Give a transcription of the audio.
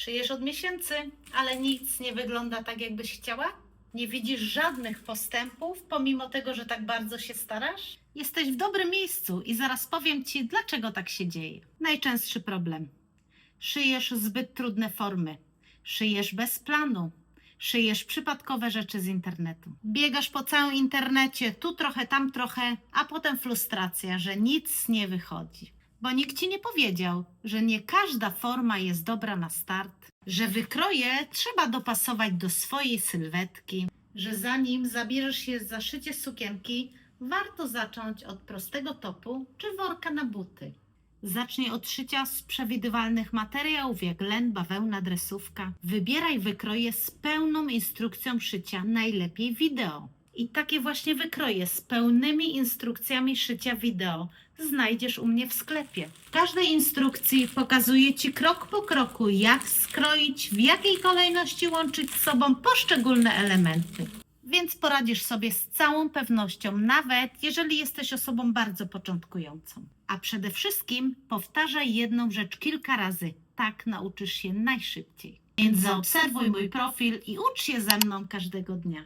Szyjesz od miesięcy, ale nic nie wygląda tak, jakbyś chciała? Nie widzisz żadnych postępów, pomimo tego, że tak bardzo się starasz? Jesteś w dobrym miejscu i zaraz powiem Ci, dlaczego tak się dzieje. Najczęstszy problem. Szyjesz zbyt trudne formy. Szyjesz bez planu. Szyjesz przypadkowe rzeczy z internetu. Biegasz po całym internecie, tu trochę, tam trochę, a potem frustracja, że nic nie wychodzi. Bo nikt ci nie powiedział, że nie każda forma jest dobra na start, że wykroje trzeba dopasować do swojej sylwetki, że zanim zabierzesz się za szycie sukienki, warto zacząć od prostego topu czy worka na buty. Zacznij od szycia z przewidywalnych materiałów jak len, bawełna, dresówka. Wybieraj wykroje z pełną instrukcją szycia, najlepiej wideo. I takie właśnie wykroje z pełnymi instrukcjami szycia wideo znajdziesz u mnie w sklepie. W każdej instrukcji pokazuję Ci krok po kroku, jak skroić, w jakiej kolejności łączyć z sobą poszczególne elementy. Więc poradzisz sobie z całą pewnością, nawet jeżeli jesteś osobą bardzo początkującą. A przede wszystkim powtarzaj jedną rzecz kilka razy. Tak nauczysz się najszybciej. Więc zaobserwuj mój profil i ucz się ze mną każdego dnia.